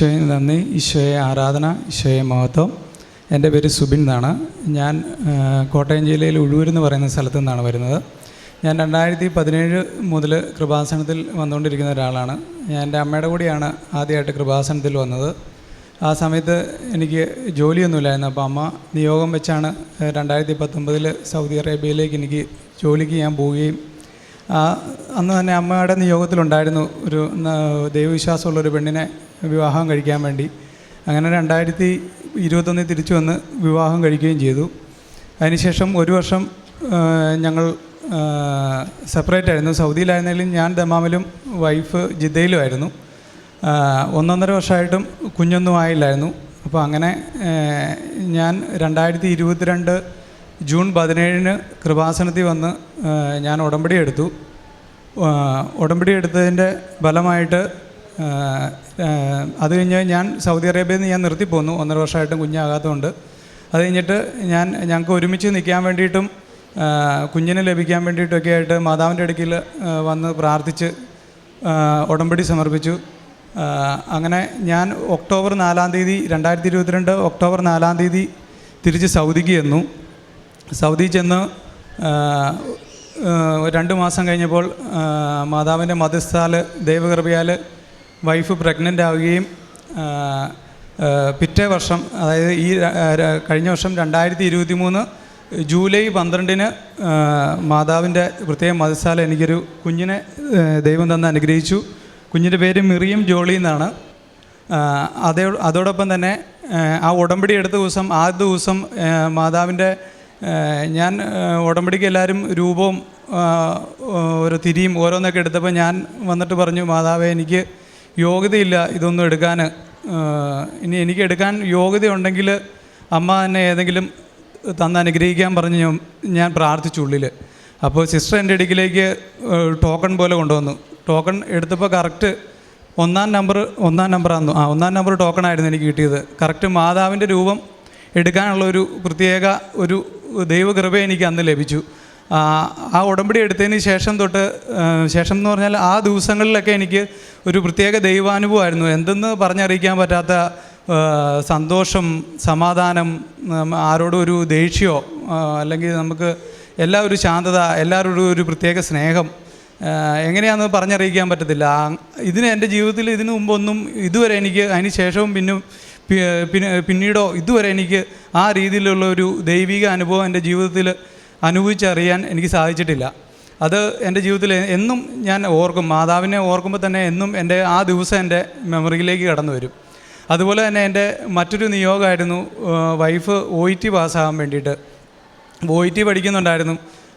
ഈശോയെ നന്ദി. ഈശോയെ ആരാധന ഈശോയെ മഹത്വം. എന്റെ പേര് സുബിൻ എന്നാണ്. ഞാൻ കോട്ടയം ജില്ലയിൽ ഉഴൂർ എന്ന് പറയുന്ന സ്ഥലത്തു നിന്നാണ് വരുന്നത്. ഞാൻ രണ്ടായിരത്തി പതിനേഴ് മുതൽ കൃപാസനത്തിൽ വന്നുകൊണ്ടിരിക്കുന്ന ഒരാളാണ്. ഞാൻ എന്റെ അമ്മയുടെ കൂടിയാണ് ആദ്യമായിട്ട് കൃപാസനത്തിൽ വന്നത്. ആ സമയത്ത് എനിക്ക് ജോലിയൊന്നുമില്ലായിരുന്നു അപ്പോൾ അമ്മ നിയോഗം വെച്ചാണ് രണ്ടായിരത്തി പത്തൊമ്പതിൽ സൗദി അറേബ്യയിലേക്ക് എനിക്ക് ജോലിക്ക് ഞാൻ പോവുകയും അന്ന് തന്നെ അമ്മയുടെ നിയോഗത്തിലുണ്ടായിരുന്നു ഒരു ദൈവവിശ്വാസമുള്ളൊരു പെണ്ണിനെ വിവാഹം കഴിക്കാൻ വേണ്ടി. അങ്ങനെ രണ്ടായിരത്തി ഇരുപത്തൊന്നിൽ തിരിച്ചു വന്ന് വിവാഹം കഴിക്കുകയും ചെയ്തു. അതിനുശേഷം ഒരു വർഷം ഞങ്ങൾ സെപ്പറേറ്റ് ആയിരുന്നു. സൗദിയിലായിരുന്നെങ്കിലും ഞാൻ ദമാമിലും വൈഫ് ജിദ്ദയിലുമായിരുന്നു. ഒന്നൊന്നര വർഷമായിട്ടും കുഞ്ഞൊന്നും ആയില്ലായിരുന്നു. അപ്പോൾ അങ്ങനെ ഞാൻ രണ്ടായിരത്തി ഇരുപത്തിരണ്ട് ജൂൺ പതിനേഴിന് കൃപാസനത്തിൽ വന്ന് ഞാൻ ഉടമ്പടി എടുത്തു. ഉടമ്പടി എടുത്തതിന്റെ ഫലമായിട്ട് അത് കഴിഞ്ഞ് ഞാൻ സൗദി അറേബ്യയിൽ നിന്ന് ഞാൻ നിർത്തിപ്പോന്നു ഒന്നര വർഷമായിട്ടും കുഞ്ഞാകാത്തതുകൊണ്ട്. അത് കഴിഞ്ഞിട്ട് ഞാൻ ഞങ്ങൾക്ക് ഒരുമിച്ച് നിൽക്കാൻ വേണ്ടിയിട്ടും കുഞ്ഞിന് ലഭിക്കാൻ വേണ്ടിയിട്ടൊക്കെ ആയിട്ട് മാതാവിന്റെ അടുക്കിൽ വന്ന് പ്രാർത്ഥിച്ച് ഉടമ്പടി സമർപ്പിച്ചു. അങ്ങനെ ഞാൻ ഒക്ടോബർ നാലാം തീയതി രണ്ടായിരത്തി ഇരുപത്തിരണ്ട് ഒക്ടോബർ നാലാം തീയതി തിരിച്ച് സൗദിക്ക് ചെന്നു. സൗദി ചെന്ന് രണ്ട് മാസം കഴിഞ്ഞപ്പോൾ മാതാവിന്റെ മധ്യസ്ഥാൽ ദൈവകൃപയാൽ വൈഫ് പ്രഗ്നന്റ് ആവുകയും പിറ്റേ വർഷം അതായത് ഈ കഴിഞ്ഞ വർഷം രണ്ടായിരത്തി ഇരുപത്തി മൂന്ന് ജൂലൈ പന്ത്രണ്ടിന് മാതാവിന്റെ പ്രത്യേക മതശാല എനിക്കൊരു കുഞ്ഞിനെ ദൈവം തന്ന് അനുഗ്രഹിച്ചു. കുഞ്ഞിന്റെ പേര് മിറിയം ജോളി എന്നാണ്. അതേ അതോടൊപ്പം തന്നെ ആ, ഉടമ്പടി എടുത്ത ദിവസം ആദ്യ ദിവസം മാതാവിന്റെ ഞാൻ ഉടമ്പടിക്ക് എല്ലാവരും രൂപവും ഓരോ തിരിയും ഓരോന്നൊക്കെ എടുത്തപ്പോൾ ഞാൻ വന്നിട്ട് പറഞ്ഞു മാതാവേ എനിക്ക് യോഗ്യതയില്ല ഇതൊന്നും എടുക്കാൻ ഇനി എനിക്ക് എടുക്കാൻ യോഗ്യതയുണ്ടെങ്കിൽ അമ്മ എന്നെ ഏതെങ്കിലും തന്ന് അനുഗ്രഹിക്കാൻ പറഞ്ഞ് ഞാൻ പ്രാർത്ഥിച്ചുള്ളിൽ അപ്പോൾ സിസ്റ്റർ എന്റെ ഇടുക്കിലേക്ക് ടോക്കൺ പോലെ കൊണ്ടുവന്നു. ടോക്കൺ എടുത്തപ്പോൾ കറക്റ്റ് ഒന്നാം നമ്പർ ഒന്നാം നമ്പറാന്നു ആ ഒന്നാം നമ്പർ ടോക്കൺ ആയിരുന്നു എനിക്ക് കിട്ടിയത്. കറക്റ്റ് മാതാവിന്റെ രൂപം എടുക്കാനുള്ള ഒരു പ്രത്യേക ഒരു ദൈവകൃപ എനിക്ക് അന്ന് ലഭിച്ചു. ആ ഉടമ്പടി എടുത്തതിന് ശേഷം തൊട്ട് ശേഷം എന്ന് പറഞ്ഞാൽ ആ ദിവസങ്ങളിലൊക്കെ എനിക്ക് ഒരു പ്രത്യേക ദൈവാനുഭവമായിരുന്നു. എന്തെന്ന് പറഞ്ഞറിയിക്കാൻ പറ്റാത്ത സന്തോഷം സമാധാനം ആരോടും ഒരു ദേഷ്യമോ അല്ലെങ്കിൽ നമുക്ക് എല്ലാ ഒരു ശാന്തത എല്ലാവരോടും ഒരു പ്രത്യേക സ്നേഹം എങ്ങനെയാണെന്ന് പറഞ്ഞറിയിക്കാൻ പറ്റത്തില്ല. ഇതിന് എന്റെ ജീവിതത്തിൽ ഇതിനു മുമ്പൊന്നും ഇതുവരെ എനിക്ക് അതിന് ശേഷവും പിന്നെ പിന്നീടോ ഇതുവരെ എനിക്ക് ആ രീതിയിലുള്ള ഒരു ദൈവിക അനുഭവം എന്റെ ജീവിതത്തിൽ അനുഭവിച്ചറിയാൻ എനിക്ക് സാധിച്ചിട്ടില്ല. അത് എന്റെ ജീവിതത്തിൽ എന്നും ഞാൻ ഓർക്കും. മാതാവിനെ ഓർക്കുമ്പോൾ തന്നെ എന്നും എന്റെ ആ ദിവസം എന്റെ മെമ്മറിയിലേക്ക് കടന്നു വരും. അതുപോലെ തന്നെ എന്റെ മറ്റൊരു നിയോഗമായിരുന്നു വൈഫ് ഒ ഇ ടി പാസ്സാകാൻ വേണ്ടിയിട്ട്. ഒ ഇ ടി പഠിക്കുന്നുണ്ടായിരുന്നു.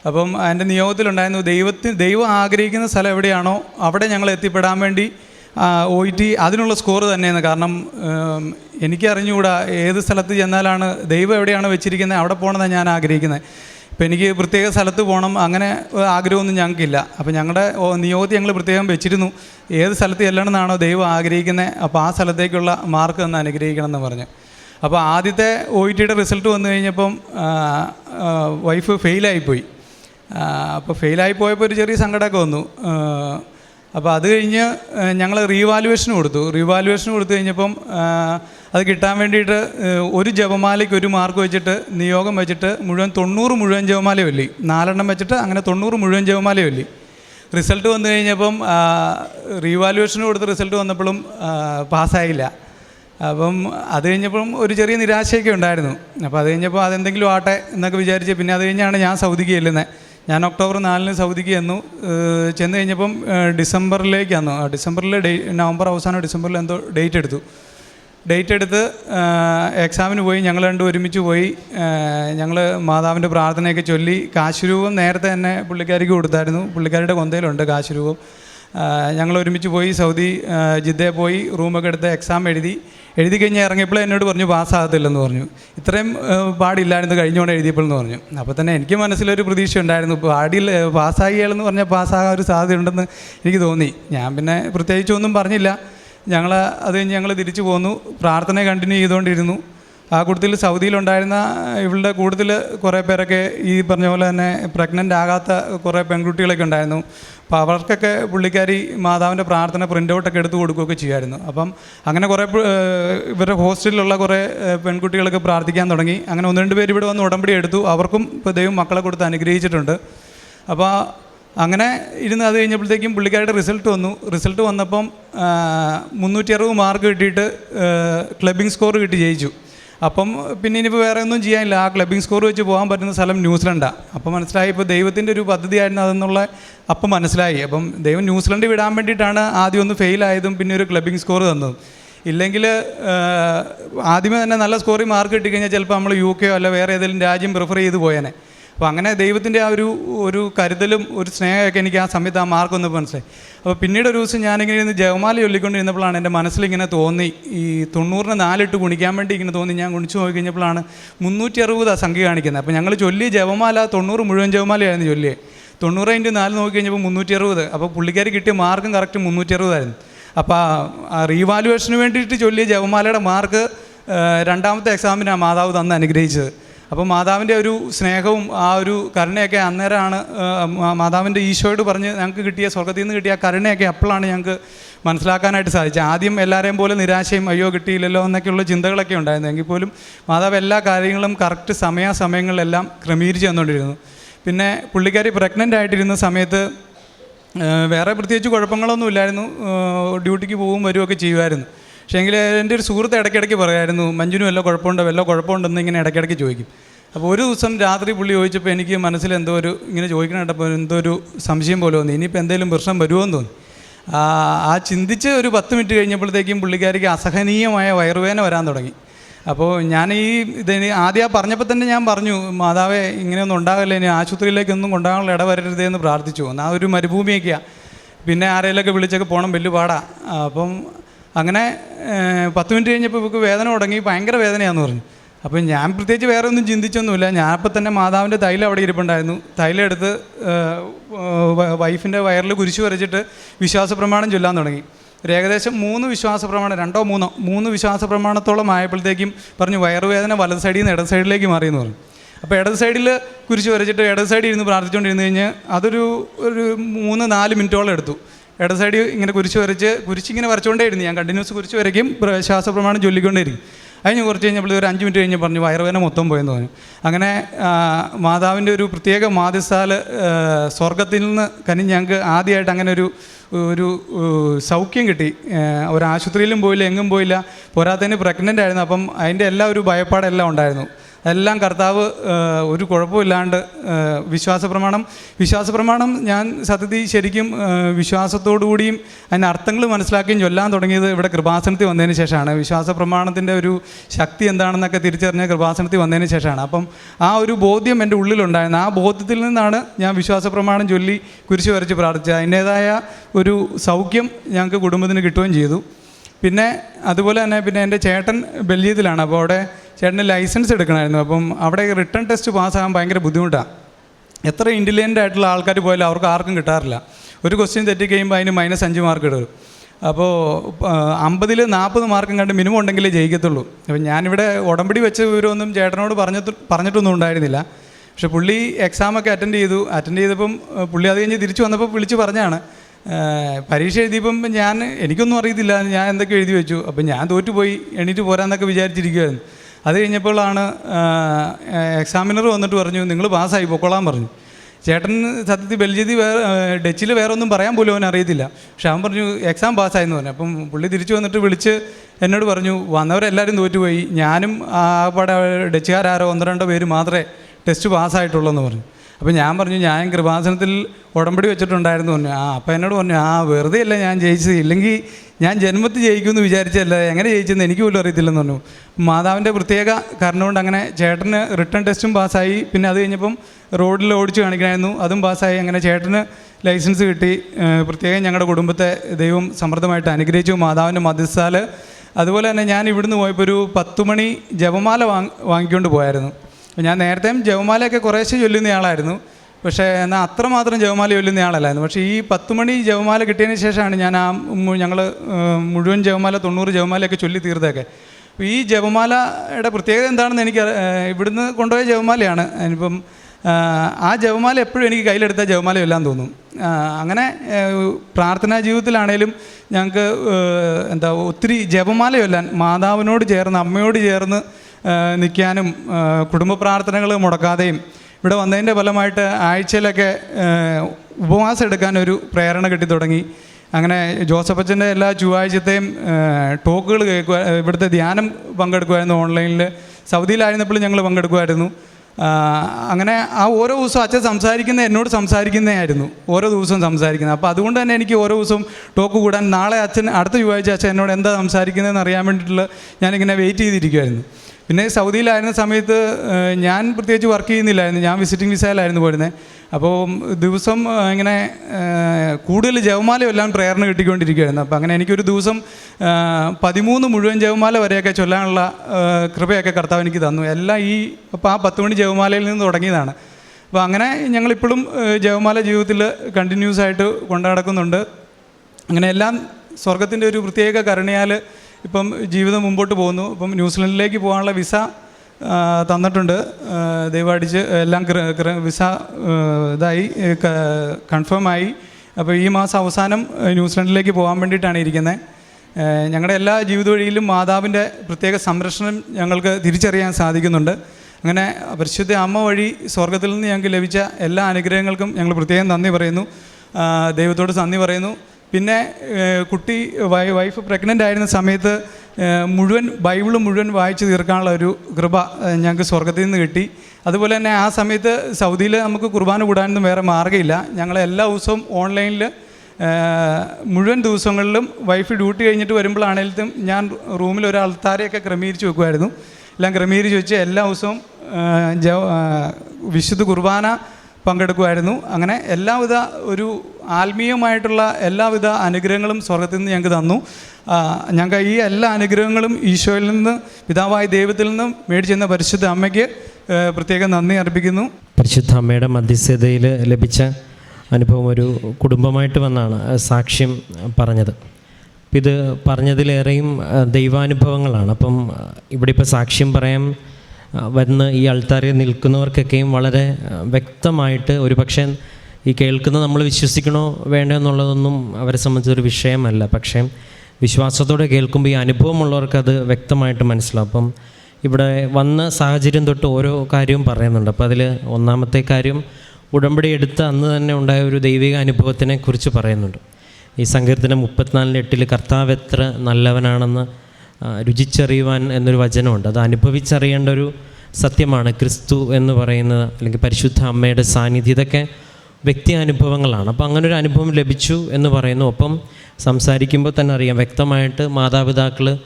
അപ്പം എന്റെ നിയോഗത്തിലുണ്ടായിരുന്നു ദൈവത്തിന് ദൈവം ആഗ്രഹിക്കുന്ന സ്ഥലം എവിടെയാണോ അവിടെ ഞങ്ങൾ എത്തിപ്പെടാൻ വേണ്ടി ഒ ഇ ടി അതിനുള്ള സ്കോർ തന്നെയാണ്. കാരണം എനിക്കറിഞ്ഞുകൂടാ ഏത് സ്ഥലത്ത് ചെന്നാലാണ് ദൈവം എവിടെയാണ് വെച്ചിരിക്കുന്നത് അവിടെ പോകണമെന്നാണ് ഞാൻ ആഗ്രഹിക്കുന്നത്. ഇപ്പം എനിക്ക് പ്രത്യേക സ്ഥലത്ത് പോകണം അങ്ങനെ ആഗ്രഹമൊന്നും ഞങ്ങൾക്കില്ല. അപ്പോൾ ഞങ്ങളുടെ നിയോഗത്തിൽ ഞങ്ങൾ പ്രത്യേകം വെച്ചിരുന്നു. ഏത് സ്ഥലത്ത് ചെല്ലണമെന്നാണോ ദൈവം ആഗ്രഹിക്കുന്നത് അപ്പോൾ ആ സ്ഥലത്തേക്കുള്ള മാർക്ക് ഒന്ന് അനുഗ്രഹിക്കണം എന്ന് പറഞ്ഞു. അപ്പോൾ ആദ്യത്തെ ഒ ഇ ടിയുടെ റിസൾട്ട് വന്നു കഴിഞ്ഞപ്പം വൈഫ് ഫെയിലായിപ്പോയി. അപ്പോൾ ഫെയിലായി പോയപ്പോൾ ഒരു ചെറിയ സങ്കടമൊക്കെ വന്നു. അപ്പോൾ അത് കഴിഞ്ഞ് ഞങ്ങൾ റീവാലുവേഷൻ കൊടുത്തു. റീവാലുവേഷൻ കൊടുത്തു കഴിഞ്ഞപ്പം അത് കിട്ടാൻ വേണ്ടിയിട്ട് ഒരു ജപമാലയ്ക്ക് ഒരു മാർക്ക് വെച്ചിട്ട് നിയോഗം വെച്ചിട്ട് മുഴുവൻ തൊണ്ണൂറ് മുഴുവൻ ജപമാല വല്ലി നാലെണ്ണം വെച്ചിട്ട് അങ്ങനെ തൊണ്ണൂറ് മുഴുവൻ ജപമാല വല്ലി റിസൾട്ട് വന്നു കഴിഞ്ഞപ്പം റീവാലുവേഷന് കൊടുത്ത റിസൾട്ട് വന്നപ്പോഴും പാസ്സായില്ല. അപ്പം അത് കഴിഞ്ഞപ്പം ഒരു ചെറിയ നിരാശയൊക്കെ ഉണ്ടായിരുന്നു. അപ്പോൾ അത് കഴിഞ്ഞപ്പോൾ അതെന്തെങ്കിലും ആട്ടെ എന്നൊക്കെ വിചാരിച്ച് പിന്നെ അത് കഴിഞ്ഞാണ് ഞാൻ സൗദിക്ക് ചെല്ലുന്നത് ഞാൻ ഒക്ടോബർ നാലിന് സൗദിക്ക് ചെന്നു. ചെന്ന് കഴിഞ്ഞപ്പം ഡിസംബറിലേക്ക് വന്നു. ഡിസംബറിൽ ഡേ നവംബർ അവസാനം ഡിസംബറിൽ എന്തോ ഡേറ്റ് എടുത്തു. ഡേറ്റ് എടുത്ത് എക്സാമിന് പോയി ഞങ്ങൾ രണ്ടും ഒരുമിച്ച് പോയി ഞങ്ങൾ മാതാവിന്റെ പ്രാർത്ഥനയൊക്കെ ചൊല്ലി കാശുരൂപം നേരത്തെ തന്നെ പുള്ളിക്കാരിക്ക് കൊടുത്തായിരുന്നു. പുള്ളിക്കാരിയുടെ കൊന്തയിലുണ്ട് കാശുരൂപം. ഞങ്ങൾ ഒരുമിച്ച് പോയി സൗദി ജിദ്ദയിൽ പോയി റൂമൊക്കെ എടുത്ത് എക്സാം എഴുതി. എഴുതി കഴിഞ്ഞ് ഇറങ്ങിയപ്പോൾ എന്നോട് പറഞ്ഞു പാസ്സാകത്തില്ലെന്ന് പറഞ്ഞു. ഇത്രയും പാടില്ലായിരുന്നു കഴിഞ്ഞുകൊണ്ട് എഴുതിയപ്പോൾ പറഞ്ഞു. അപ്പോൾ തന്നെ എനിക്ക് മനസ്സിലൊരു പ്രതീക്ഷ ഉണ്ടായിരുന്നു പാടിയിൽ പാസ്സാകിയാലെന്ന് പറഞ്ഞാൽ പാസ്സാകാൻ ഒരു സാധ്യതയുണ്ടെന്ന് എനിക്ക് തോന്നി. ഞാൻ പിന്നെ പ്രത്യേകിച്ചൊന്നും പറഞ്ഞില്ല. ഞങ്ങൾ അത് കഴിഞ്ഞ് ഞങ്ങൾ തിരിച്ചു പോന്നു. പ്രാർത്ഥന കണ്ടിന്യൂ ചെയ്തുകൊണ്ടിരുന്നു. ആ കൂട്ടത്തിൽ സൗദിയിലുണ്ടായിരുന്ന ഇവളുടെ കൂടുതൽ കുറേ പേരൊക്കെ ഈ പറഞ്ഞ പോലെ തന്നെ പ്രഗ്നന്റ് ആകാത്ത കുറേ പെൺകുട്ടികളൊക്കെ ഉണ്ടായിരുന്നു. അപ്പോൾ അവർക്കൊക്കെ പുള്ളിക്കാരി മാതാവിന്റെ പ്രാർത്ഥന പ്രിന്റ് ഔട്ടൊക്കെ എടുത്ത് കൊടുക്കുകയൊക്കെ ചെയ്യുമായിരുന്നു. അപ്പം അങ്ങനെ കുറേ ഇവരുടെ ഹോസ്റ്റലിലുള്ള കുറേ പെൺകുട്ടികളൊക്കെ പ്രാർത്ഥിക്കാൻ തുടങ്ങി. അങ്ങനെ ഒന്ന് രണ്ട് പേര് ഇവിടെ വന്ന് ഉടമ്പടി എടുത്തു. അവർക്കും ഇപ്പോൾ ദൈവം മക്കളെ കൊടുത്ത് അനുഗ്രഹിച്ചിട്ടുണ്ട്. അപ്പോൾ അങ്ങനെ ഇരുന്ന് അത് കഴിഞ്ഞപ്പോഴത്തേക്കും പുള്ളിക്കാരുടെ റിസൾട്ട് വന്നു. റിസൾട്ട് വന്നപ്പം മുന്നൂറ്റി അറുപത് മാർക്ക് കിട്ടിയിട്ട് ക്ലബിംഗ് സ്കോർ കിട്ടി ജയിച്ചു. അപ്പം പിന്നെ ഇനിയിപ്പോൾ വേറെ ഒന്നും ചെയ്യാനില്ല. ആ ക്ലബിംഗ് സ്കോർ വെച്ച് പോകാൻ പറ്റുന്ന സ്ഥലം ന്യൂസിലൻഡാണ് അപ്പം മനസ്സിലായി ഇപ്പോൾ ദൈവത്തിന്റെ ഒരു പദ്ധതിയായിരുന്നു അതെന്നുള്ള അപ്പം മനസ്സിലായി. അപ്പം ദൈവം ന്യൂസിലൻഡ് വിടാൻ വേണ്ടിയിട്ടാണ് ആദ്യം ഒന്ന് ഫെയിലായതും പിന്നെ ഒരു ക്ലബിംഗ് സ്കോർ തന്നതും. ഇല്ലെങ്കിൽ ആദ്യമേ തന്നെ നല്ല സ്കോറിൽ മാർക്ക് കിട്ടിക്കഴിഞ്ഞാൽ ചിലപ്പോൾ നമ്മൾ യു കെയോ അല്ല വേറെ ഏതെങ്കിലും രാജ്യം പ്രിഫർ ചെയ്ത് പോയേനെ. അപ്പോൾ അങ്ങനെ ദൈവത്തിന്റെ ആ ഒരു ഒരു കരുതലും ഒരു സ്നേഹമൊക്കെ എനിക്ക് ആ സമയത്ത് ആ മാർക്ക് ഒന്ന് മനസ്സിലായി. അപ്പോൾ പിന്നീട് ഒരു ദിവസം ഞാനിങ്ങനെ ഇരുന്ന് ജവമാല ചൊല്ലിക്കൊണ്ടിരുന്നപ്പോഴാണ് എന്റെ മനസ്സിലിങ്ങനെ തോന്നി. ഈ തൊണ്ണൂറിന് നാലിട്ട് ഗുണിക്കാൻ വേണ്ടി ഇങ്ങനെ തോന്നി. ഞാൻ ഗുണിച്ച് നോക്കി കഴിഞ്ഞപ്പോഴാണ് മുന്നൂറ്റി അറുപത് സംഖ്യ കാണിക്കുന്നത്. അപ്പോൾ ഞങ്ങൾ ചൊല്ലി ജവമാല തൊണ്ണൂറ് മുഴുവൻ ജവമാലയായിരുന്നു ചൊല്ലിയേ. തൊണ്ണൂറ് ഇന്റു നാല് നോക്കി കഴിഞ്ഞപ്പോൾ മുന്നൂറ്റി അറുപത് അപ്പോൾ പുള്ളിക്കാർ കിട്ടിയ മാർക്കും കറക്റ്റ് മുന്നൂറ്റി അറുപതായിരുന്നു അപ്പോൾ ആ റീവാലുവേഷന് വേണ്ടിയിട്ട് ചൊല്ലിയ ജവമാലയുടെ മാർക്ക് രണ്ടാമത്തെ എക്സാമിനാണ് മാതാവ് തന്ന് അനുഗ്രഹിച്ചത്. അപ്പോൾ മാതാവിന്റെ ഒരു സ്നേഹവും ആ ഒരു കരുണയൊക്കെ അന്നേരമാണ് മാതാവിന്റെ ഈശോയോട് പറഞ്ഞ് ഞങ്ങൾക്ക് കിട്ടിയ സ്വർഗത്തിൽ നിന്ന് കിട്ടിയ കരുണയൊക്കെ അപ്പോഴാണ് ഞങ്ങൾക്ക് മനസ്സിലാക്കാനായിട്ട് സാധിച്ചത്. ആദ്യം എല്ലാവരെയും പോലെ നിരാശയും അയ്യോ കിട്ടിയില്ലല്ലോ എന്നൊക്കെയുള്ള ചിന്തകളൊക്കെ ഉണ്ടായിരുന്നു. എങ്കിൽ പോലും മാതാവ് എല്ലാ കാര്യങ്ങളും കറക്റ്റ് സമയാസമയങ്ങളിലെല്ലാം ക്രമീകരിച്ച് തന്നുകൊണ്ടിരുന്നു. പിന്നെ പുള്ളിക്കാരി പ്രഗ്നന്റ് ആയിട്ടിരുന്ന സമയത്ത് വേറെ പ്രത്യേകിച്ച് കുഴപ്പങ്ങളൊന്നും ഇല്ലായിരുന്നു. ഡ്യൂട്ടിക്ക് പോവും വരുമൊക്കെ ചെയ്യുമായിരുന്നു. പക്ഷേ എങ്കിൽ എന്റെ ഒരു സുഹൃത്ത് ഇടയ്ക്കിടയ്ക്ക് പറയായിരുന്നു മഞ്ജുനും വല്ല കുഴപ്പമുണ്ടോ വല്ല കുഴപ്പമുണ്ടെന്ന് ഇങ്ങനെ ഇടയ്ക്കിടയ്ക്ക് ചോദിക്കും. അപ്പോൾ ഒരു ദിവസം രാത്രി പുള്ളി ചോദിച്ചപ്പോൾ എനിക്ക് മനസ്സിൽ എന്തോ ഒരു ഇങ്ങനെ ചോദിക്കണ കേട്ടപ്പോൾ എന്തോ ഒരു സംശയം പോലെ തോന്നി. ഇനിയിപ്പോൾ എന്തെങ്കിലും പ്രശ്നം വരുമോ എന്ന് തോന്നി. ആ ചിന്തിച്ച് ഒരു പത്ത് മിനിറ്റ് കഴിഞ്ഞപ്പോഴത്തേക്കും പുള്ളിക്കാരിക്ക് അസഹനീയമായ വയറുവേദന വരാൻ തുടങ്ങി. അപ്പോൾ ഞാൻ ഈ ഇതിന് ആദ്യം പറഞ്ഞപ്പോൾ തന്നെ ഞാൻ പറഞ്ഞു മാതാവേ ഇങ്ങനെയൊന്നും ഉണ്ടാകില്ല ഇനി ആശുപത്രിയിലേക്കൊന്നും കൊണ്ടുപോകാനുള്ള ഇടവരരുതേ എന്ന് പ്രാർത്ഥിച്ചു. എന്നാൽ ഒരു മരുഭൂമിയൊക്കെയാണ് പിന്നെ ആരെയിലൊക്കെ വിളിച്ചൊക്കെ പോകണം വലിയ പാടാണ് അപ്പം അങ്ങനെ പത്ത് മിനിറ്റ് കഴിഞ്ഞപ്പോൾ ഇവർക്ക് വേദന തുടങ്ങി ഭയങ്കര വേദനയാന്ന് പറഞ്ഞു. അപ്പോൾ ഞാൻ പ്രത്യേകിച്ച് വേറെ ഒന്നും ചിന്തിച്ചൊന്നുമില്ല. ഞാൻ അപ്പം തന്നെ മാതാവിന്റെ തൈലം അവിടെ ഇരിപ്പുണ്ടായിരുന്നു. തൈലം എടുത്ത് വൈഫിന്റെ വയറിൽ കുരിശു വരച്ചിട്ട് വിശ്വാസ പ്രമാണം ചൊല്ലാൻ തുടങ്ങി. ഒരു ഏകദേശം മൂന്ന് വിശ്വാസ പ്രമാണം രണ്ടോ മൂന്നോ മൂന്ന് വിശ്വാസ പ്രമാണത്തോളം ആയപ്പോഴത്തേക്കും പറഞ്ഞു വയറുവേദന വലത് സൈഡിൽ നിന്ന് ഇടത് സൈഡിലേക്ക് മാറി എന്ന് പറഞ്ഞു. അപ്പോൾ ഇടത് സൈഡിൽ കുരിശ് വരച്ചിട്ട് ഇടത് സൈഡിൽ ഇരുന്ന് പ്രാർത്ഥിച്ചുകൊണ്ടിരുന്ന് കഴിഞ്ഞ് അതൊരു ഒരു മൂന്ന് നാല് മിനിറ്റോളം എടുത്തു. ഇടത് സൈഡ് ഇങ്ങനെ കുരിച്ച് വരച്ച് കുരിച്ച് ഇങ്ങനെ വരച്ചുകൊണ്ടേയിരുന്നു ഞാൻ കണ്ടിന്യൂസ് കുരിച്ച് വരയ്ക്കും പ്ര- ശ്വാസപ്രമാണം ചൊല്ലിക്കൊണ്ടേയിരിക്കും അതിന് കുറച്ച് കഴിഞ്ഞപ്പോൾ ഒരു അഞ്ച് മിനിറ്റ് കഴിഞ്ഞ് പറഞ്ഞു വയറുവേദന മൊത്തം പോയെന്ന് പറഞ്ഞു. അങ്ങനെ മാതാവിന്റെ ഒരു പ്രത്യേക മാതിസാൽ സ്വർഗത്തിൽ നിന്ന് കനി ഞങ്ങൾക്ക് ആദ്യമായിട്ട് അങ്ങനെ ഒരു ഒരു സൗഖ്യം കിട്ടി. ഒരു ആശുപത്രിയിലും പോയില്ല എങ്ങും പോയില്ല. പോരാത്തതിന് പ്രഗ്നന്റ് ആയിരുന്നു. അപ്പം അതിന്റെ എല്ലാ ഒരു ഭയപ്പാടെല്ലാം ഉണ്ടായിരുന്നു. എല്ലാം കർത്താവ് ഒരു കുഴപ്പമില്ലാണ്ട് വിശ്വാസ പ്രമാണം വിശ്വാസ പ്രമാണം ഞാൻ സത്യത്തിൽ ശരിക്കും വിശ്വാസത്തോടുകൂടിയും വിശ്വാസത്തോടു കൂടിയും അതിന്റെ അർത്ഥങ്ങൾ മനസ്സിലാക്കിയും ചൊല്ലാൻ തുടങ്ങിയത് ഇവിടെ കൃപാസനത്തിൽ വന്നതിന് ശേഷമാണ്. വിശ്വാസ പ്രമാണത്തിന്റെ ഒരു ശക്തി എന്താണെന്നൊക്കെ തിരിച്ചറിഞ്ഞ കൃപാസനത്തിൽ വന്നതിന് ശേഷമാണ്. അപ്പം ആ ഒരു ബോധ്യം എന്റെ ഉള്ളിലുണ്ടായിരുന്നു. ആ ബോധ്യത്തിൽ നിന്നാണ് ഞാൻ വിശ്വാസ പ്രമാണം ചൊല്ലി കുരിശ് വരച്ച് പ്രാർത്ഥിച്ചത്. അതിന്റേതായ ഒരു സൗഖ്യം ഞങ്ങൾക്ക് കുടുംബത്തിന് കിട്ടുകയും ചെയ്തു. പിന്നെ അതുപോലെ തന്നെ പിന്നെ എന്റെ ചേട്ടൻ ബെൽജിയത്തിലാണ് അപ്പോൾ അവിടെ ചേട്ടന് ലൈസൻസ് എടുക്കണമായിരുന്നു. അപ്പം അവിടെ റിട്ടേൺ ടെസ്റ്റ് പാസ്സാകാൻ ഭയങ്കര ബുദ്ധിമുട്ടാണ് എത്ര ഇന്റലിജന്റ് ആയിട്ടുള്ള ആൾക്കാർ പോയാലും അവർക്ക് ആർക്കും കിട്ടാറില്ല. ഒരു ക്വസ്റ്റ്യൻ തെറ്റി കഴിയുമ്പോൾ അതിന് മൈനസ് അഞ്ച് മാർക്ക് ഇടും. അപ്പോൾ അമ്പതിൽ നാൽപ്പത് മാർക്കും കണ്ട് മിനിമം ഉണ്ടെങ്കിലേ ജയിക്കത്തുള്ളൂ. അപ്പം ഞാനിവിടെ ഉടമ്പടി വെച്ച വിവരമൊന്നും ചേട്ടനോട് പറഞ്ഞിട്ട് പറഞ്ഞിട്ടൊന്നും ഉണ്ടായിരുന്നില്ല. പക്ഷേ പുള്ളി എക്സാമൊക്കെ അറ്റൻഡ് ചെയ്തു. അറ്റൻഡ് ചെയ്തപ്പം പുള്ളി അത് കഴിഞ്ഞ് തിരിച്ചു വന്നപ്പോൾ വിളിച്ച് പറഞ്ഞാണ് പരീക്ഷ എഴുതിയപ്പം ഞാൻ എനിക്കൊന്നും അറിയത്തില്ല. ഞാൻ എന്തൊക്കെ എഴുതി വെച്ചു. അപ്പം ഞാൻ തോറ്റുപോയി. എണീറ്റ് പോരാന്നൊക്കെ വിചാരിച്ചിരിക്കുമായിരുന്നു അത് കഴിഞ്ഞപ്പോഴാണ് എക്സാമിനർ വന്നിട്ട് പറഞ്ഞു നിങ്ങൾ പാസ്സായി പൊക്കോളാൻ പറഞ്ഞു. ചേട്ടൻ സത്യത്തിൽ ബെൽജിയത്തിൽ വേറെ ഡച്ചിൽ വേറെ ഒന്നും പറയാൻ പോലും അവൻ അറിയത്തില്ല. പക്ഷെ അവൻ പറഞ്ഞു എക്സാം പാസ്സായെന്ന് പറഞ്ഞു. അപ്പം പുള്ളി തിരിച്ചു വന്നിട്ട് വിളിച്ച് എന്നോട് പറഞ്ഞു വന്നവരെല്ലാവരും തോറ്റുപോയി. ഞാനും ആ പാടെ ഡച്ചുകാരോ ഒന്ന് രണ്ടോ പേര് മാത്രമേ ടെസ്റ്റ് പാസ്സായിട്ടുള്ളൂ എന്ന് പറഞ്ഞു. അപ്പോൾ ഞാൻ പറഞ്ഞു ഞാൻ കൃപാസനത്തിൽ ഉടമ്പടി വെച്ചിട്ടുണ്ടായിരുന്നു പറഞ്ഞു. ആ അപ്പം എന്നോട് പറഞ്ഞു ആ വെറുതെ അല്ല ഞാൻ ജയിച്ചത്. ഇല്ലെങ്കിൽ ഞാൻ ജന്മത്തിൽ ജയിക്കുമെന്ന് വിചാരിച്ചല്ല എങ്ങനെ ജയിച്ചെന്ന് എനിക്ക് പോലും അറിയത്തില്ലെന്ന് പറഞ്ഞു. മാതാവിന്റെ പ്രത്യേക കാരണം കൊണ്ട് അങ്ങനെ ചേട്ടന് റിട്ടേൺ ടെസ്റ്റും പാസ്സായി. പിന്നെ അത് കഴിഞ്ഞപ്പം റോഡിൽ ഓടിച്ച് കാണിക്കണമായിരുന്നു. അതും പാസ്സായി. അങ്ങനെ ചേട്ടന് ലൈസൻസ് കിട്ടി. പ്രത്യേകം ഞങ്ങളുടെ കുടുംബത്തെ ദൈവം സമൃദ്ധമായിട്ട് അനുഗ്രഹിച്ചു. മാതാവിന്റെ മധ്യസ്ഥാൽ അതുപോലെ തന്നെ ഞാൻ ഇവിടുന്ന് പോയപ്പോൾ ഒരു പത്ത് മണി ജപമാല വാങ്ങി വാങ്ങിക്കൊണ്ട് പോയായിരുന്നു. ഞാൻ നേരത്തെയും ജപമാലയൊക്കെ കുറേശ്ശെ ചൊല്ലുന്ന ആളായിരുന്നു. പക്ഷേ എന്നാൽ അത്രമാത്രം ജപമാല ചൊല്ലുന്ന ആളല്ലായിരുന്നു. പക്ഷേ ഈ പത്ത് മണി ജപമാല കിട്ടിയതിന് ശേഷമാണ് ഞാൻ ആ ഞങ്ങൾ മുഴുവൻ ജപമാല തൊണ്ണൂറ് ജപമാലയൊക്കെ ചൊല്ലി തീർത്തേക്കെ ഈ ജപമാലയുടെ പ്രത്യേകത എന്താണെന്ന് എനിക്ക് ഇവിടുന്ന് കൊണ്ടുപോയ ജപമാലയാണ്. ഇനിയിപ്പം ആ ജപമാല എപ്പോഴും എനിക്ക് കയ്യിലെടുത്ത ജപമാല എല്ലാം തോന്നും. അങ്ങനെ പ്രാർത്ഥനാ ജീവിതത്തിലാണേലും ഞങ്ങൾക്ക് എന്താ ഒത്തിരി ജപമാല ചൊല്ലാൻ മാതാവിനോട് ചേർന്ന് അമ്മയോട് ചേർന്ന് നിൽക്കാനും കുടുംബ പ്രാർത്ഥനകൾ മുടക്കാതെയും ഇവിടെ വന്നതിന്റെ ഫലമായിട്ട് ആഴ്ചയിലൊക്കെ ഉപവാസം എടുക്കാൻ ഒരു പ്രേരണ കിട്ടി തുടങ്ങി. അങ്ങനെ ജോസഫ് അച്ഛന്റെ എല്ലാ ചൊവ്വാഴ്ചത്തെയും ടോക്കുകൾ കേൾക്കുക ഇവിടുത്തെ ധ്യാനം പങ്കെടുക്കുമായിരുന്നു ഓൺലൈനിൽ. സൗദിയിലായിരുന്നപ്പോഴും ഞങ്ങൾ പങ്കെടുക്കുമായിരുന്നു. അങ്ങനെ ആ ഓരോ ദിവസവും അച്ഛൻ സംസാരിക്കുന്ന എന്നോട് സംസാരിക്കുന്നതായിരുന്നു. ഓരോ ദിവസവും സംസാരിക്കുന്നത്. അപ്പോൾ അതുകൊണ്ട് തന്നെ എനിക്ക് ഓരോ ദിവസവും ടോക്ക് കൂടാൻ നാളെ അച്ഛൻ അടുത്ത ചൊവ്വാഴ്ച അച്ഛൻ എന്നോട് എന്താ സംസാരിക്കുന്നതെന്ന് അറിയാൻ വേണ്ടിയിട്ടുള്ള ഞാനിങ്ങനെ വെയിറ്റ് ചെയ്തിരിക്കുമായിരുന്നു പിന്നെ സൗദിയിലായിരുന്ന സമയത്ത് ഞാൻ പ്രത്യേകിച്ച് വർക്ക് ചെയ്യുന്നില്ലായിരുന്നു. ഞാൻ വിസിറ്റിംഗ് വിസയിലായിരുന്നു പോയിരുന്നത് അപ്പോൾ ദിവസം ഇങ്ങനെ കൂടുതൽ ജവമാല എല്ലാം പ്രേരണ കിട്ടിക്കൊണ്ടിരിക്കുകയായിരുന്നു അപ്പോൾ അങ്ങനെ എനിക്കൊരു ദിവസം പതിമൂന്ന് മുഴുവൻ ജവമാല വരെയൊക്കെ ചൊല്ലാനുള്ള കൃപയൊക്കെ കർത്താവ് എനിക്ക് തന്നു. എല്ലാം ഈ അപ്പോൾ ആ പത്ത് മണി ജവമാലയിൽ നിന്ന് തുടങ്ങിയതാണ്. അപ്പോൾ അങ്ങനെ ഞങ്ങളിപ്പോഴും ജവമാല ജീവിതത്തിൽ കണ്ടിന്യൂസ് ആയിട്ട് കൊണ്ടു നടക്കുന്നുണ്ട്. അങ്ങനെ എല്ലാം സ്വർഗത്തിന്റെ ഒരു പ്രത്യേക കരുണയാൽ ഇപ്പം ജീവിതം മുമ്പോട്ട് പോകുന്നു. ഇപ്പം ന്യൂസിലൻഡിലേക്ക് പോകാനുള്ള വിസ തന്നിട്ടുണ്ട്. ദൈവമടിച്ച് എല്ലാം വിസ ഇതായി കൺഫേം ആയി അപ്പോൾ ഈ മാസം അവസാനം ന്യൂസിലൻഡിലേക്ക് പോകാൻ വേണ്ടിയിട്ടാണ് ഇരിക്കുന്നത്. ഞങ്ങളുടെ എല്ലാ ജീവിത വഴിയിലും മാതാവിന്റെ പ്രത്യേക സംരക്ഷണം ഞങ്ങൾക്ക് തിരിച്ചറിയാൻ സാധിക്കുന്നുണ്ട്. അങ്ങനെ പരിശുദ്ധ അമ്മ വഴി സ്വർഗത്തിൽ നിന്ന് ഞങ്ങൾക്ക് ലഭിച്ച എല്ലാ അനുഗ്രഹങ്ങൾക്കും ഞങ്ങൾ പ്രത്യേകം നന്ദി പറയുന്നു. ദൈവത്തോട് നന്ദി പറയുന്നു. പിന്നെ കുട്ടി വൈ വൈഫ് പ്രഗ്നന്റ് ആയിരുന്ന സമയത്ത് മുഴുവൻ ബൈബിൾ മുഴുവൻ വായിച്ചു തീർക്കാനുള്ള ഒരു കൃപ ഞങ്ങൾക്ക് സ്വർഗത്തിൽ നിന്ന് കിട്ടി. അതുപോലെ തന്നെ ആ സമയത്ത് സൗദിയിൽ നമുക്ക് കുർബാന കൂടാനൊന്നും വേറെ മാർഗമില്ല. ഞങ്ങൾ എല്ലാ ദിവസവും ഓൺലൈനിൽ മുഴുവൻ ദിവസങ്ങളിലും വൈഫ് ഡ്യൂട്ടി കഴിഞ്ഞിട്ട് വരുമ്പോഴാണെങ്കിലും ഞാൻ റൂമിൽ ഒരു അൾത്താരയൊക്കെ ക്രമീകരിച്ച് വെക്കുമായിരുന്നു. എല്ലാം ക്രമീകരിച്ച് വെച്ച് എല്ലാ ദിവസവും വിശുദ്ധ കുർബാന പങ്കെടുക്കുമായിരുന്നു. അങ്ങനെ എല്ലാവിധ ഒരു ആത്മീയമായിട്ടുള്ള എല്ലാവിധ അനുഗ്രഹങ്ങളും സ്വർഗത്തിൽ നിന്ന് ഞങ്ങൾക്ക് തന്നു. ഞങ്ങൾക്ക് ഈ എല്ലാ അനുഗ്രഹങ്ങളും ഈശോയിൽ നിന്ന് പിതാവായ ദൈവത്തിൽ നിന്നും മേടിച്ചെന്ന പരിശുദ്ധ അമ്മയ്ക്ക് പ്രത്യേകം നന്ദി അർപ്പിക്കുന്നു. പരിശുദ്ധ അമ്മയുടെ മധ്യസ്ഥതയിൽ ലഭിച്ച അനുഭവം ഒരു കുടുംബമായിട്ട് വന്നാണ് സാക്ഷ്യം പറഞ്ഞത്. ഇത് പറഞ്ഞതിലേറെയും ദൈവാനുഭവങ്ങളാണ്. അപ്പം ഇവിടെ ഇപ്പോൾ സാക്ഷ്യം പറയാൻ വരുന്ന ഈ അൾത്താരയിൽ നിൽക്കുന്നവർക്കൊക്കെയും വളരെ വ്യക്തമായിട്ട് ഒരു പക്ഷേ ഈ കേൾക്കുന്ന നമ്മൾ വിശ്വസിക്കണോ വേണ്ടോ എന്നുള്ളതൊന്നും അവരെ സംബന്ധിച്ചൊരു വിഷയമല്ല. പക്ഷേ വിശ്വാസത്തോടെ കേൾക്കുമ്പോൾ ഈ അനുഭവമുള്ളവർക്ക് അത് വ്യക്തമായിട്ട് മനസ്സിലാവും. അപ്പം ഇവിടെ വന്ന സാഹചര്യം തൊട്ട് ഓരോ കാര്യവും പറയുന്നുണ്ട്. അപ്പോൾ അതിൽ ഒന്നാമത്തെ കാര്യം ഉടമ്പടി എടുത്ത അന്ന് തന്നെ ഉണ്ടായ ഒരു ദൈവിക അനുഭവത്തിനെ കുറിച്ച് പറയുന്നുണ്ട്. ഈ സങ്കീർത്തനം മുപ്പത്തിനാലിന് എട്ടിൽ കർത്താവ് എത്ര നല്ലവനാണെന്ന് രുചിച്ചറിയുവാൻ എന്നൊരു വചനമുണ്ട്. അത് അനുഭവിച്ചറിയേണ്ട ഒരു സത്യമാണ്. ക്രിസ്തു എന്ന് പറയുന്നത് അല്ലെങ്കിൽ പരിശുദ്ധ അമ്മയുടെ സാന്നിധ്യം ഇതൊക്കെ വ്യക്തി അനുഭവങ്ങളാണ്. അപ്പോൾ അങ്ങനെ ഒരു അനുഭവം ലഭിച്ചു എന്ന് പറയുന്നു. ഒപ്പം സംസാരിക്കുമ്പോൾ തന്നെ അറിയാം വ്യക്തമായിട്ട് മാതാപിതാക്കൾ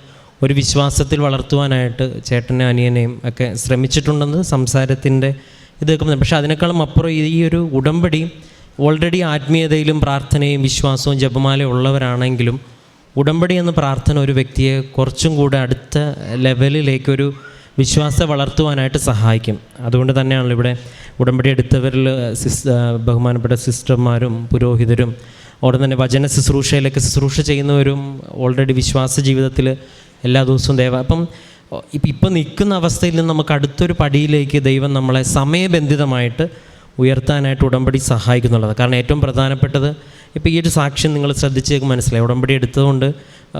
ഒരു വിശ്വാസത്തിൽ വളർത്തുവാനായിട്ട് ചേട്ടനെ അനിയനെയും ഒക്കെ ശ്രമിച്ചിട്ടുണ്ടെന്ന് സംസാരത്തിന്റെ ഇത് കേൾക്കുന്നത് പക്ഷേ അതിനേക്കാളും അപ്പുറം ഈ- ഒരു ഉടമ്പടി ഓൾറെഡി ആത്മീയതയിലും പ്രാർത്ഥനയും വിശ്വാസവും ജപമാലയും ഉള്ളവരാണെങ്കിലും ഉടമ്പടി എന്ന പ്രാർത്ഥന ഒരു വ്യക്തിയെ കുറച്ചും കൂടെ അടുത്ത ലെവലിലേക്കൊരു വിശ്വാസം വളർത്തുവാനായിട്ട് സഹായിക്കും. അതുകൊണ്ട് തന്നെയാണല്ലോ ഇവിടെ ഉടമ്പടി എടുത്തവരിൽ സിസ് ബഹുമാനപ്പെട്ട സിസ്റ്റർമാരും പുരോഹിതരും അവിടെ തന്നെ വചന ശുശ്രൂഷയിലൊക്കെ ശുശ്രൂഷ ചെയ്യുന്നവരും ഓൾറെഡി വിശ്വാസ ജീവിതത്തിൽ എല്ലാ ദിവസവും ദേവ അപ്പം ഇപ്പം ഇപ്പം നിൽക്കുന്ന അവസ്ഥയിൽ നിന്ന് നമുക്ക് അടുത്തൊരു പടിയിലേക്ക് ദൈവം നമ്മളെ സമയബന്ധിതമായിട്ട് ഉയർത്താനായിട്ട് ഉടമ്പടി സഹായിക്കുന്നുള്ളത്. കാരണം ഏറ്റവും പ്രധാനപ്പെട്ടത് ഇപ്പോൾ ഈ ഒരു സാക്ഷ്യം നിങ്ങൾ ശ്രദ്ധിച്ച് മനസ്സിലായി. ഉടമ്പടി എടുത്തതുകൊണ്ട്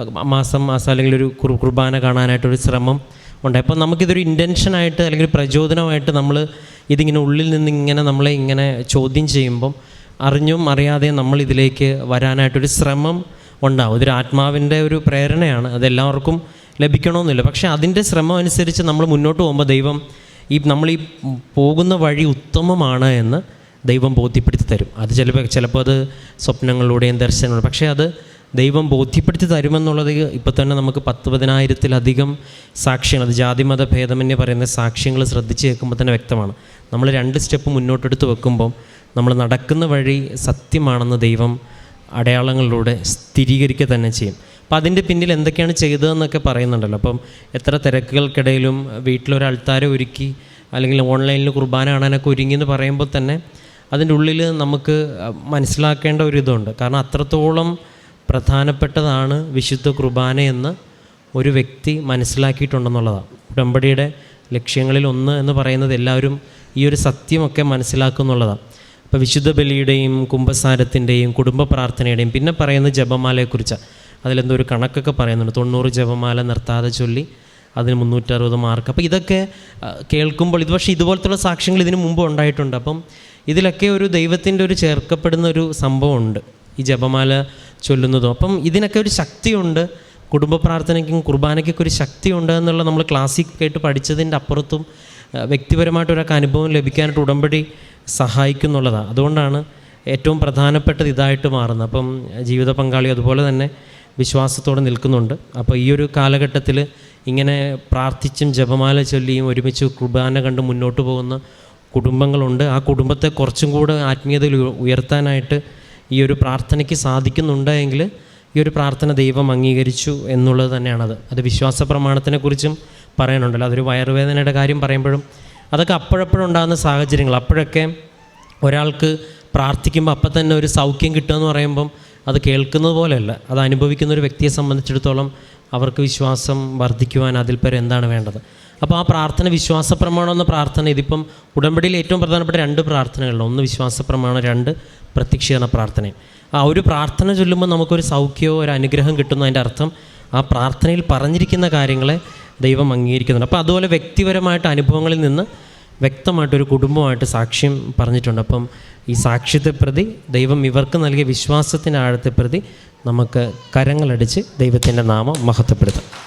മാസം മാസം അല്ലെങ്കിൽ ഒരു കുർ- കുർബാന കാണാനായിട്ടൊരു ശ്രമം ഉണ്ട്. അപ്പോൾ നമുക്കിതൊരു ഇന്റൻഷനായിട്ട് അല്ലെങ്കിൽ പ്രചോദനമായിട്ട് നമ്മൾ ഇതിങ്ങനെ ഉള്ളിൽ നിന്ന് ഇങ്ങനെ നമ്മളെ ഇങ്ങനെ ചോദ്യം ചെയ്യുമ്പം അറിഞ്ഞും അറിയാതെയും നമ്മൾ ഇതിലേക്ക് വരാനായിട്ടൊരു ശ്രമം ഉണ്ടാവും. ഇതൊരു ആത്മാവിന്റെ ഒരു പ്രേരണയാണ്. അതെല്ലാവർക്കും ലഭിക്കണമെന്നില്ല. പക്ഷേ അതിന്റെ ശ്രമം അനുസരിച്ച് നമ്മൾ മുന്നോട്ട് പോകുമ്പോൾ ദൈവം ഈ നമ്മൾ ഈ പോകുന്ന വഴി ഉത്തമമാണ് എന്ന് ദൈവം ബോധ്യപ്പെടുത്തി തരും. അത് ചിലപ്പോൾ ചിലപ്പോൾ അത് സ്വപ്നങ്ങളിലൂടെയും ദർശനങ്ങളും പക്ഷേ അത് ദൈവം ബോധ്യപ്പെടുത്തി തരുമെന്നുള്ളത് ഇപ്പോൾ തന്നെ നമുക്ക് പത്ത് പതിനായിരത്തിലധികം സാക്ഷ്യങ്ങൾ അത് ജാതിമത ഭേദമന്യേ പറയുന്ന സാക്ഷ്യങ്ങൾ ശ്രദ്ധിച്ച് കേൾക്കുമ്പോൾ തന്നെ വ്യക്തമാണ്. നമ്മൾ രണ്ട് സ്റ്റെപ്പ് മുന്നോട്ടെടുത്ത് വെക്കുമ്പം നമ്മൾ നടക്കുന്ന വഴി സത്യമാണെന്ന് ദൈവം അടയാളങ്ങളിലൂടെ സ്ഥിരീകരിക്കുക തന്നെ ചെയ്യും. അപ്പോൾ അതിന്റെ പിന്നിൽ എന്തൊക്കെയാണ് ചെയ്തതെന്നൊക്കെ പറയുന്നുണ്ടല്ലോ. അപ്പം എത്ര തിരക്കുകൾക്കിടയിലും വീട്ടിലൊരു അൾത്താര ഒരുക്കി അല്ലെങ്കിൽ ഓൺലൈനിൽ കുർബാന കാണാനൊക്കെ ഒരുങ്ങി എന്ന് പറയുമ്പോൾ തന്നെ അതിന്റെ ഉള്ളിൽ നമുക്ക് മനസ്സിലാക്കേണ്ട ഒരു ഇതുണ്ട്. കാരണം അത്രത്തോളം പ്രധാനപ്പെട്ടതാണ് വിശുദ്ധ കുർബാന എന്ന് ഒരു വ്യക്തി മനസ്സിലാക്കിയിട്ടുണ്ടെന്നുള്ളതാണ്. ഉടമ്പടിയുടെ ലക്ഷ്യങ്ങളിൽ ഒന്ന് എന്ന് പറയുന്നത് എല്ലാവരും ഈ ഒരു സത്യമൊക്കെ മനസ്സിലാക്കുന്നുള്ളതാണ്. അപ്പോൾ വിശുദ്ധ ബലിയുടെയും കുംഭസാരത്തിന്റെയും കുടുംബ പ്രാർത്ഥനയുടെയും പിന്നെ പറയുന്ന ജപമാലയെക്കുറിച്ചാണ്. അതിലെന്തോ ഒരു കണക്കൊക്കെ പറയുന്നുണ്ട്. തൊണ്ണൂറ് ജപമാല നിർത്താതെ ചൊല്ലി അതിന് മുന്നൂറ്ററുപത് മാർക്ക്. അപ്പോൾ ഇതൊക്കെ കേൾക്കുമ്പോൾ ഇത് പക്ഷേ ഇതുപോലത്തുള്ള സാക്ഷ്യങ്ങൾ ഇതിനു മുമ്പ് ഉണ്ടായിട്ടുണ്ട്. അപ്പം ഇതിലൊക്കെ ഒരു ദൈവത്തിന്റെ ഒരു ചേർക്കപ്പെടുന്ന ഒരു സംഭവമുണ്ട്. ഈ ജപമാല ചൊല്ലുന്നതും. അപ്പം ഇതിനൊക്കെ ഒരു ശക്തിയുണ്ട്. കുടുംബ പ്രാർത്ഥനയ്ക്കും കുർബാനയ്ക്കൊക്കെ ഒരു ശക്തിയുണ്ട് എന്നുള്ള നമ്മൾ കേട്ട് പഠിച്ചതിന്റെ അപ്പുറത്തും ആ, വ്യക്തിപരമായിട്ടൊരൊക്കെ അനുഭവം ലഭിക്കാനായിട്ട് ഉടമ്പടി സഹായിക്കുന്നുള്ളതാണ് അതുകൊണ്ടാണ് ഏറ്റവും പ്രധാനപ്പെട്ടത് ഇതായിട്ട് മാറുന്നത്. അപ്പം ജീവിത പങ്കാളി അതുപോലെ തന്നെ വിശ്വാസത്തോടെ നിൽക്കുന്നുണ്ട്. അപ്പോൾ ഈ ഒരു കാലഘട്ടത്തിൽ ഇങ്ങനെ പ്രാർത്ഥിച്ചും ജപമാല ചൊല്ലിയും ഒരുമിച്ച് കുർബാന കണ്ട് മുന്നോട്ട് പോകുന്ന കുടുംബങ്ങളുണ്ട്. ആ കുടുംബത്തെ കുറച്ചും കൂടെ ആത്മീയതയിൽ ഉയർത്താനായിട്ട് ഈ ഒരു പ്രാർത്ഥനയ്ക്ക് സാധിക്കുന്നുണ്ട് എങ്കിൽ ഈ ഒരു പ്രാർത്ഥന ദൈവം അംഗീകരിച്ചു എന്നുള്ളത് തന്നെയാണത്. അത് വിശ്വാസ പ്രമാണത്തിനെക്കുറിച്ചും പറയാനുണ്ടല്ലോ. അതൊരു വയറുവേദനയുടെ കാര്യം പറയുമ്പോഴും അതൊക്കെ അപ്പോഴപ്പോഴുണ്ടാകുന്ന സാഹചര്യങ്ങൾ. അപ്പോഴൊക്കെ ഒരാൾക്ക് പ്രാർത്ഥിക്കുമ്പോൾ അപ്പം തന്നെ ഒരു സൗഖ്യം കിട്ടുക പറയുമ്പം അത് കേൾക്കുന്നത് പോലെയല്ല. അത് അനുഭവിക്കുന്ന ഒരു വ്യക്തിയെ സംബന്ധിച്ചിടത്തോളം അവർക്ക് വിശ്വാസം വർദ്ധിക്കുവാൻ അതിൽ പേര് എന്താണ് വേണ്ടത്? അപ്പോൾ ആ പ്രാർത്ഥന വിശ്വാസ പ്രമാണം എന്ന പ്രാർത്ഥന ഇതിപ്പം ഉടമ്പടിയിൽ ഏറ്റവും പ്രധാനപ്പെട്ട രണ്ട് പ്രാർത്ഥനകളുണ്ട്. ഒന്ന് വിശ്വാസ പ്രമാണം രണ്ട് പ്രത്യക്ഷീകരണ പ്രാർത്ഥനയും. ആ ഒരു പ്രാർത്ഥന ചൊല്ലുമ്പോൾ നമുക്കൊരു സൗഖ്യമോ ഒരു അനുഗ്രഹം കിട്ടുന്നു അതിന്റെ അർത്ഥം ആ പ്രാർത്ഥനയിൽ പറഞ്ഞിരിക്കുന്ന കാര്യങ്ങളെ ദൈവം അംഗീകരിക്കുന്നുണ്ട്. അപ്പോൾ അതുപോലെ വ്യക്തിപരമായിട്ട് അനുഭവങ്ങളിൽ നിന്ന് വ്യക്തമായിട്ടൊരു കുടുംബമായിട്ട് സാക്ഷ്യം പറഞ്ഞിട്ടുണ്ട്. അപ്പം ഈ സാക്ഷ്യത്തെ പ്രതി ദൈവം ഇവർക്ക് നൽകിയ വിശ്വാസത്തിന്റെ ആഴത്തെ പ്രതി നമുക്ക് കരങ്ങളടിച്ച് ദൈവത്തിന്റെ നാമം മഹത്വപ്പെടുത്താം.